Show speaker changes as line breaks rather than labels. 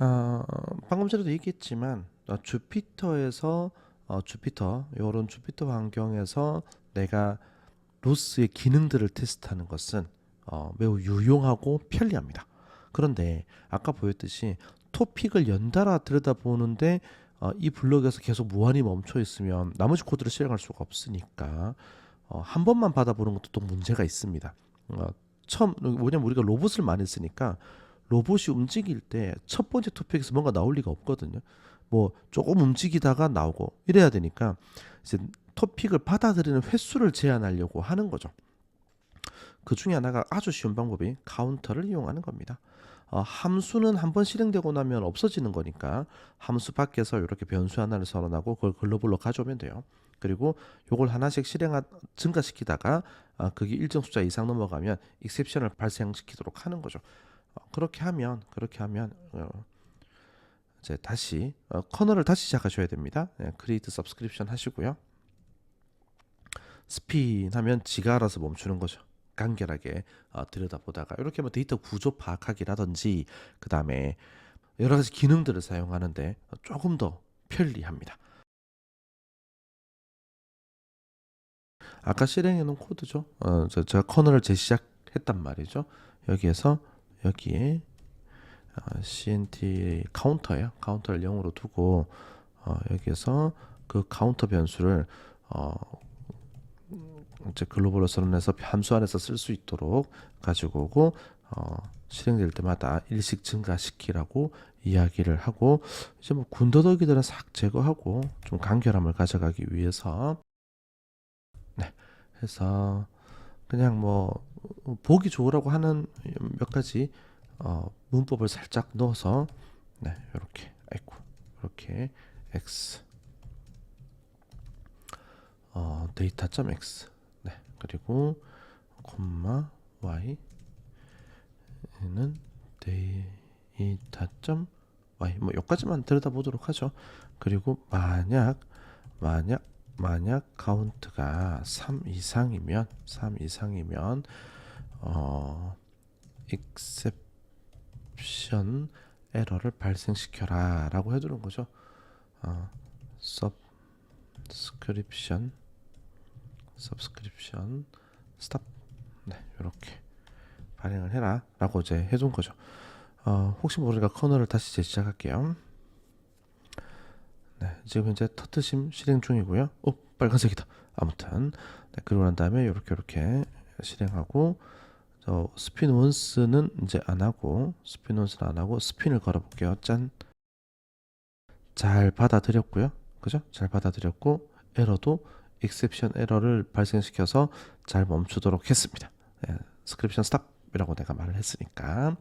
어, 방금 전에도 얘기했지만 어, 주피터에서 어, 주피터 이런 주피터 환경에서 내가 로스의 기능들을 테스트하는 것은 어, 매우 유용하고 편리합니다. 그런데 아까 보였듯이 토픽을 연달아 들여다보는데 어, 이 블록에서 계속 무한히 멈춰 있으면 나머지 코드를 실행할 수가 없으니까 어, 한 번만 받아보는 것도 또 문제가 있습니다. 어, 처음 뭐냐면 우리가 로봇을 많이 쓰니까 로봇이 움직일 때 첫 번째 토픽에서 뭔가 나올 리가 없거든요. 뭐 조금 움직이다가 나오고 이래야 되니까 이제 토픽을 받아들이는 횟수를 제한하려고 하는 거죠. 그 중에 하나가 아주 쉬운 방법이 카운터를 이용하는 겁니다. 어, 함수는 한 번 실행되고 나면 없어지는 거니까 함수 밖에서 이렇게 변수 하나를 선언하고 그걸 글로벌로 가져오면 돼요. 그리고 요걸 하나씩 실행 증가시키다가 아, 그게 일정 숫자 이상 넘어가면 익셉션을 발생시키도록 하는 거죠. 어, 그렇게 하면 그렇게 하면 어, 이제 다시 어, 커널을 다시 시작하셔야 됩니다. 예, 서브스크립션 하시고요. 스핀 하면 지가 알아서 멈추는 거죠. 간결하게 어, 들여다보다가 이렇게 뭐 데이터 구조 파악하기라든지 그 다음에 여러 가지 기능들을 사용하는데 조금 더 편리합니다. 아까 실행해 놓은 코드죠. 어, 저, 제가 커널을 재시작했단 말이죠. 여기에서 여기에 어, CNT 카운터예요. 카운터를 0으로 두고 어, 여기에서 그 카운터 변수를 어, 이제 글로벌로 선언해서 함수 안에서 쓸 수 있도록 가지고 오고 어, 실행될 때마다 일씩 증가시키라고 이야기를 하고 이제 뭐 군더더기들은 싹 제거하고 좀 간결함을 가져가기 위해서 네 해서 그냥 뭐 보기 좋으라고 하는 몇 가지 어, 문법을 살짝 넣어서 네 이렇게 아이고 이렇게 x. 어, 데이터.x 네 그리고 콤마 y 는 데이터.y 뭐 여기까지만 들여다보도록 하죠. 그리고 만약 만약 만약 카운트가 3 이상이면 3 이상이면 어 exception 에러를 발생시켜라 라고 해두는 거죠. 어, subscription subscription stop 네 이렇게 발행을 해라 라고 이제 해둔 거죠. 어, 혹시 모르니까 커널을 다시 재시작할게요. 네, 지금 현재 터트심 실행 중이고요. 오, 빨간색이다. 아무튼 네, 그러고 난 다음에 이렇게 이렇게 실행하고 저 스핀 원스는 이제 안 하고 스핀 원스는 안 하고 스핀을 걸어 볼게요. 짠. 잘 받아들였고요. 그죠? 잘 받아들였고 에러도 익셉션 에러를 발생시켜서 잘 멈추도록 했습니다. 네, 스크립션 스탑이라고 내가 말을 했으니까